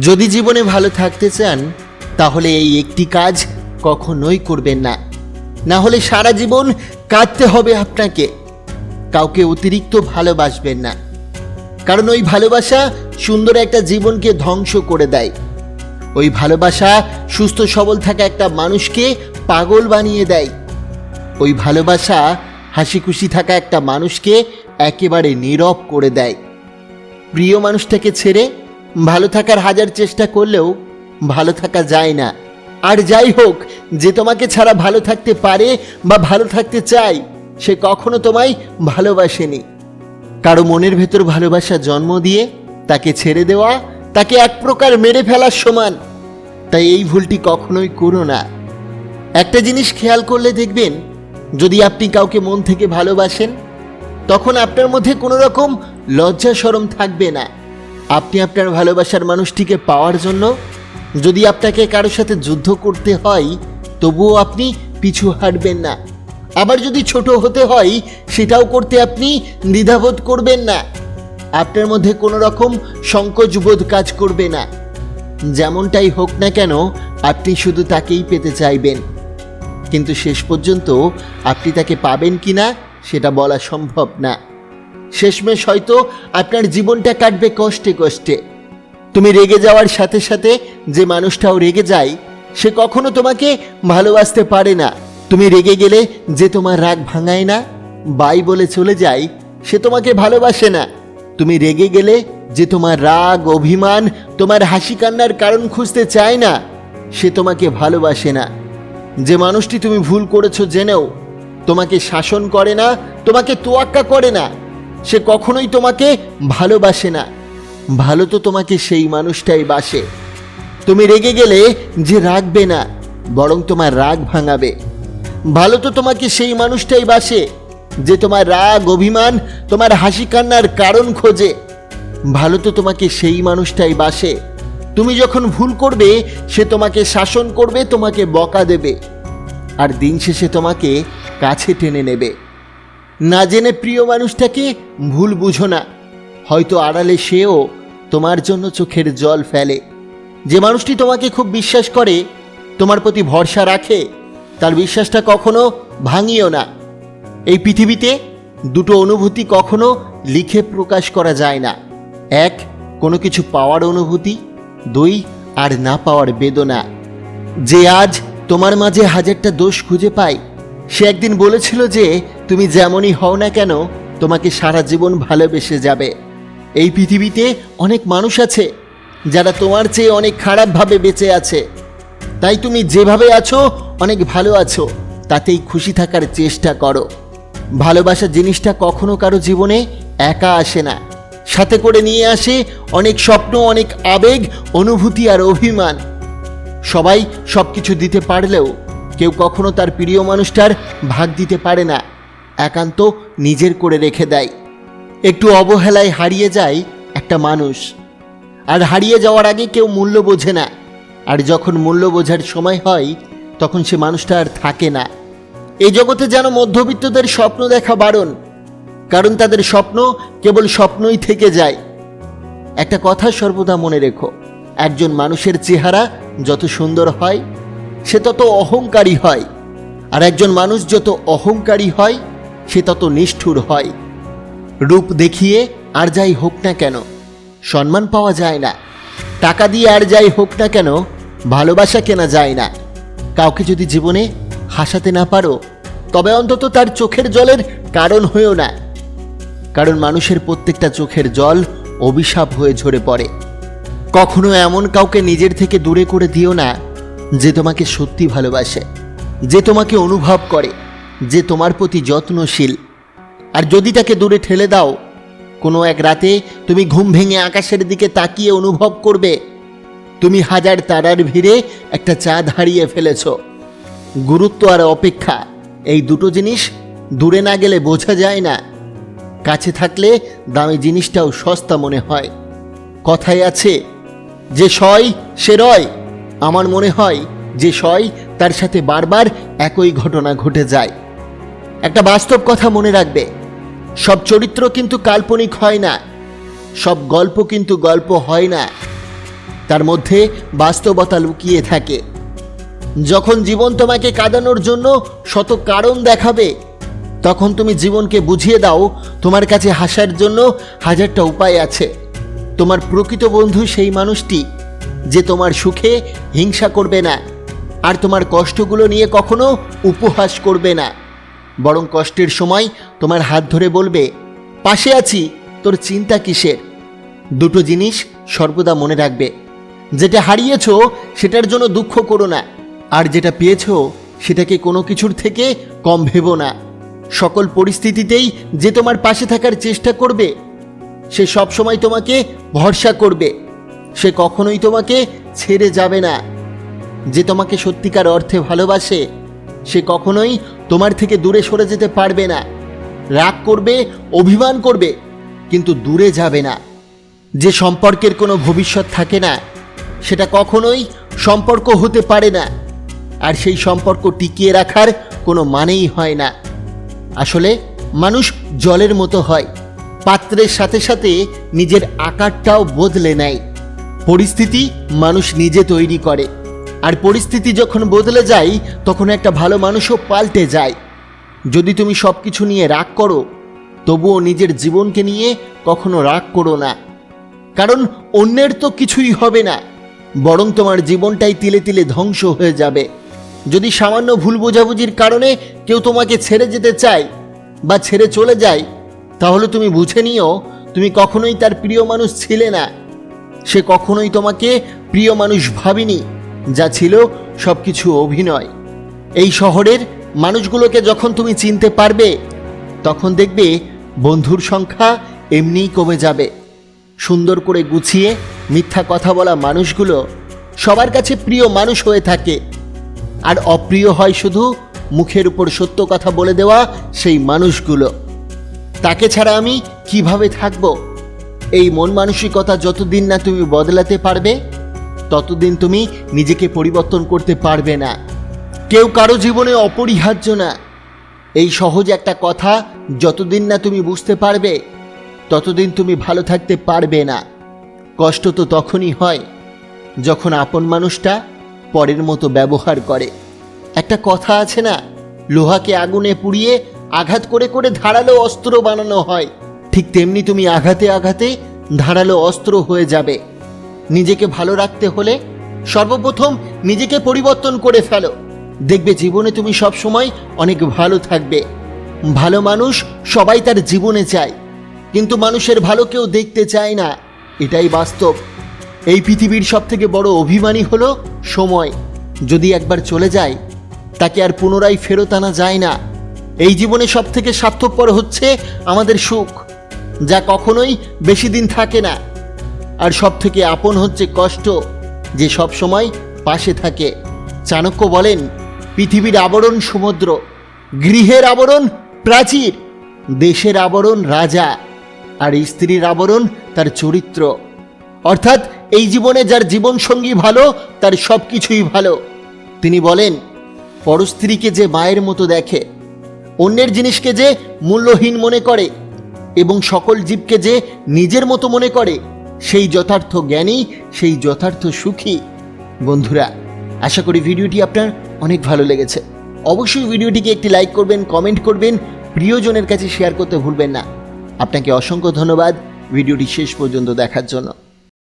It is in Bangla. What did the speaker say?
যদি জীবনে ভালো থাকতে চান, তাহলে এই একটি কাজ কখনোই করবেন না। না হলে সারা জীবন কাঁদতে হবে আপনাকে। কাউকে অতিরিক্ত ভালোবাসবেন না। কারণ ওই ভালোবাসা সুন্দর একটা জীবনকে ধ্বংস করে দেয়। ওই ভালোবাসা সুস্থ সবল থাকা একটা মানুষকে পাগল বানিয়ে দেয়। ওই ভালোবাসা হাসি খুশি থাকা একটা মানুষকে একেবারে নীরব করে দেয়। প্রিয় মানুষটাকে ছেড়ে ভালো থাকার হাজার চেষ্টা করলেও ভালো থাকা যায় না। আর যাই হোক, যে তোমাকে ছাড়া ভালো থাকতে পারে বা ভালো থাকতে চায়, সে কখনো তোমায় ভালোবাসেনি। কারও মনের ভেতর ভালোবাসা জন্ম দিয়ে তাকে ছেড়ে দেওয়া, তাকে এক প্রকার মেরে ফেলার সমান। তাই এই ভুলটি কখনোই করো না। একটা জিনিস খেয়াল করলে দেখবেন, যদি আপনি কাউকে মন থেকে ভালোবাসেন, তখন আপনার মধ্যে কোনো রকম লজ্জা সরম থাকবে না। আপনি আপনার ভালোবাসার মানুষটিকে পাওয়ার জন্য যদি আপনাকে কারোর সাথে যুদ্ধ করতে হয়, তবুও আপনি পিছু হাঁটবেন না। আবার যদি ছোট হতে হয়, সেটাও করতে আপনি দ্বিধাবোধ করবেন না। আপনার মধ্যে কোনো রকম সংকোচবোধ কাজ করবে না। যেমনটাই হোক না কেন, আপনি শুধু তাকেই পেতে চাইবেন। কিন্তু শেষ পর্যন্ত আপনি তাকে পাবেন কি না সেটা বলা সম্ভব না। শেষমেশ হয়তো আপনার জীবনটা কাটবে কষ্টে কষ্টে। তুমি রেগে যাওয়ার সাথে সাথে যে মানুষটাও রেগে যায়, সে কখনো তোমাকে ভালোবাসতে পারে না। তুমি রেগে গেলে যে তোমার রাগ ভাঙায় না, বাই বলে চলে যায়, সে তোমাকে ভালোবাসে না। তুমি রেগে গেলে যে তোমার রাগ, অভিমান, তোমার হাসি কান্নার কারণ খুঁজতে চায় না, সে তোমাকে ভালোবাসে না। যে মানুষটি তুমি ভুল করেছ জেনেও, তোমাকে শাসন করে না, তোমাকে তোয়াক্কা করে না। সে কখনোই তোমাকে ভালোবাসে না। ভালো তো তোমাকে সেই মানুষটাই বাসে। তুমি রেগে গেলে যে রাগবে না, বরং তোমার রাগ ভাঙাবে। ভালো তো তোমাকে সেই মানুষটাই বাসে, যে তোমার রাগ, অভিমান, তোমার হাসি কান্নার কারণ খোঁজে। ভালো তো তোমাকে সেই মানুষটাই বাসে। তুমি যখন ভুল করবে, সে তোমাকে শাসন করবে, তোমাকে বকা দেবে। আর দিন শেষে তোমাকে কাছে টেনে নেবে। না জেনে প্রিয় মানুষটাকে ভুল বুঝো না। হয়তো আড়ালে সেও তোমার জন্য চোখের জল ফেলে। যে মানুষটি তোমাকে খুব বিশ্বাস করে, তোমার প্রতি ভরসা রাখে, তার বিশ্বাসটা কখনো ভাঙিও না। এই পৃথিবীতে দুটো অনুভূতি কখনো লিখে প্রকাশ করা যায় না। এক, কোনো কিছু পাওয়ার অনুভূতি। দুই, আর না পাওয়ার বেদনা। যে আজ তোমার মাঝে হাজারটা দোষ খুঁজে পায় সে একদিন বলেছিল যে, তুমি যেমনই হও না কেন, তোমাকে সারা জীবন ভালোবেসে যাবে। এই পৃথিবীতে অনেক মানুষ আছে, যারা তোমার চেয়ে অনেক খারাপভাবে বেঁচে আছে। তাই তুমি যেভাবে আছো, অনেক ভালো আছো। তাতেই খুশি থাকার চেষ্টা করো। ভালোবাসা জিনিসটা কখনো কারও জীবনে একা আসে না। সাথে করে নিয়ে আসে অনেক স্বপ্ন, অনেক আবেগ, অনুভূতি আর অভিমান। সবাই সব কিছু দিতে পারলেও কেউ কখনো তার প্রিয় মানুষটার ভাগ দিতে পারে না। একান্ত নিজের করে রেখে দেয়। একটু অবহেলায় হারিয়ে যায় একটা মানুষ। আর হারিয়ে যাওয়ার আগে কেউ মূল্য বোঝে না। আর যখন মূল্য বোঝার সময় হয়, তখন সে মানুষটা আর থাকে না। এই জগতে যেন মধ্যবিত্তদের স্বপ্ন দেখা বারণ। কারণ তাদের স্বপ্ন কেবল স্বপ্নই থেকে যায়। একটা কথা সর্বদা মনে রেখো, একজন মানুষের চেহারা যত সুন্দর হয় সে তত অহংকারী হয়। আর একজন মানুষ যত অহংকারী হয়, সে তত নিষ্ঠুর হয়। রূপ দেখিয়ে আর যাই হোক না কেন, সম্মান পাওয়া যায় না। টাকা দিয়ে আর যাই হোক না কেন, ভালোবাসা কেনা যায় না। কাউকে যদি জীবনে হাসাতে না পারো, তবে অন্তত তার চোখের জলের কারণ হয়েও না। কারণ মানুষের প্রত্যেকটা চোখের জল অভিশাপ হয়ে ঝরে পড়ে। কখনো এমন কাউকে নিজের থেকে দূরে করে দিও না যে তোমাকে সত্যি ভালোবাসে, যে তোমাকে অনুভব করে, যে তোমার প্রতি যত্নশীল। আর যদি তাকে দূরে ঠেলে দাও, কোনো এক রাতে তুমি ঘুম ভেঙে আকাশের দিকে তাকিয়ে অনুভব করবে, তুমি হাজার তারার ভিড়ে একটা চাঁদ হারিয়ে ফেলেছ। গুরুত্ব আর অপেক্ষা, এই দুটো জিনিস দূরে না গেলে বোঝা যায় না। কাছে থাকলে দামি জিনিসটাও সস্তা মনে হয়। কথায় আছে, যে সয়, সে রয়। আমার মনে হয় যে সয় তার সাথে বারবার একই ঘটনা ঘটে যায়। একটা বাস্তব কথা মনে রাখবে। সব চরিত্র কিন্তু কাল্পনিক হয় না। সব গল্প কিন্তু গল্প হয় না। তার মধ্যে বাস্তবতা লুকিয়ে থাকে। যখন জীবন তোমাকে কাঁদানোর জন্য শত কারণ দেখাবে, তখন তুমি জীবনকে বুঝিয়ে দাও, তোমার কাছে হাসার জন্য হাজারটা উপায় আছে। তোমার প্রকৃত বন্ধু সেই মানুষটি। যে তোমার সুখে হিংসা করবে না, আর তোমার কষ্টগুলো নিয়ে কখনো উপহাস করবে না। বরং কষ্টের সময় তোমার হাত ধরে বলবে, পাশে আছি, তোর চিন্তা কিসের? দুটো জিনিস সর্বদা মনে রাখবে। যেটা হারিয়েছ, সেটার জন্য দুঃখ করো না, আর যেটা পেয়েছ, সেটাকে কোনো কিছুর থেকে কম ভেবো না। সকল পরিস্থিতিতেই যে তোমার পাশে থাকার চেষ্টা করবে, সে সব সময় তোমাকে ভরসা করবে। সে কখনোই তোমাকে ছেড়ে যাবে না। যে তোমাকে সত্যিকার অর্থে ভালোবাসে, সে কখনোই তোমার থেকে দূরে সরে যেতে পারবে না। রাগ করবে, অভিমান করবে, কিন্তু দূরে যাবে না। যে সম্পর্কের কোনো ভবিষ্যৎ থাকে না, সেটা কখনোই সম্পর্ক হতে পারে না। আর সেই সম্পর্ক টিকিয়ে রাখার কোনো মানেই হয় না। আসলে মানুষ জলের মতো হয়, পাত্রের সাথে সাথে নিজের আকারটাও বদলে নেয়। পরিস্থিতি মানুষ নিজে তৈরি করে। আর পরিস্থিতি যখন বদলে যায়, তখন একটা ভালো মানুষও পাল্টে যায়। যদি তুমি সব কিছু নিয়ে রাগ করো, তবুও নিজের জীবনকে নিয়ে কখনো রাগ করো না। কারণ অন্যের তো কিছুই হবে না, বরং তোমার জীবনটাই তিলে তিলে ধ্বংস হয়ে যাবে। যদি সামান্য ভুল বোঝাবুঝির কারণে কেউ তোমাকে ছেড়ে যেতে চায় বা ছেড়ে চলে যায়, তাহলে তুমি বুঝে নিও, তুমি কখনোই তার প্রিয় মানুষ ছিলে না। সে কখনোই তোমাকে প্রিয় মানুষ ভাবিনি, যা ছিল সব কিছু অভিনয়। এই শহরের মানুষগুলোকে যখন তুমি চিনতে পারবে, তখন দেখবে বন্ধুর সংখ্যা এমনিই কমে যাবে। সুন্দর করে গুছিয়ে মিথ্যা কথা বলা মানুষগুলো সবার কাছে প্রিয় মানুষ হয়ে থাকে। আর অপ্রিয় হয় শুধু মুখের উপর সত্য কথা বলে দেওয়া সেই মানুষগুলো। তাকে ছাড়া আমি কীভাবে থাকব? এই মন মানসিকতা যতদিন না তুমি বদলাতে পারবে, ততদিন তুমি নিজেকে পরিবর্তন করতে পারবে না। কেউ কারও জীবনে অপরিহার্য না। এই সহজ একটা কথা, যতদিন না তুমি বুঝতে পারবে, ততদিন তুমি ভালো থাকতে পারবে না। কষ্ট তো তখনই হয় যখন আপন মানুষটা পরের মতো ব্যবহার করে। একটা কথা আছে না, লোহাকে আগুনে পুড়িয়ে আঘাত করে করে ধারালো অস্ত্র বানানো হয়। ঠিক তেমনি তুমি আঘাতে আঘাতে ধারালো অস্ত্র হয়ে যাবে। নিজেকে ভালো রাখতে হলে সর্বপ্রথম নিজেকে পরিবর্তন করে ফেলো। দেখবে জীবনে তুমি সব সময় অনেক ভালো থাকবে। ভালো মানুষ সবাই তার জীবনে চায়, কিন্তু মানুষের ভালো কেউ দেখতে চায় না। এটাই বাস্তব। এই পৃথিবীর সব থেকে বড় অভিমানী হলো সময়। যদি একবার চলে যায়, তাকে আর পুনরায় ফেরত আনা যায় না। এই জীবনে সব থেকে স্বার্থপর হচ্ছে আমাদের সুখ। যা কখনোই বেশি দিন থাকে না। আর সব থেকে আপন হচ্ছে কষ্ট, যে সব সময় পাশে থাকে। চাণক্য বলেন, পৃথিবীর আবরণ সমুদ্র, গৃহের আবরণ প্রাচীর, দেশের আবরণ রাজা, আর স্ত্রীর আবরণ তার চরিত্র। অর্থাৎ এই জীবনে যার জীবনসঙ্গী ভালো, তার সব কিছুই ভালো। তিনি বলেন, পরস্ত্রীকে যে মায়ের মতো দেখে, অন্যের জিনিসকে যে মূল্যহীন মনে করে এবং সকল জীবকে যে নিজের মতো মনে করে, সেই যথার্থ জ্ঞানী, সেই যথার্থ সুখী। বন্ধুরা, আশা করি ভিডিওটি আপনার অনেক ভালো লেগেছে। অবশ্যই ভিডিওটিকে একটি লাইক করবেন, কমেন্ট করবেন, প্রিয়জনের কাছে শেয়ার করতে ভুলবেন না। আপনাকে অসংখ্য ধন্যবাদ ভিডিওটি শেষ পর্যন্ত দেখার জন্য।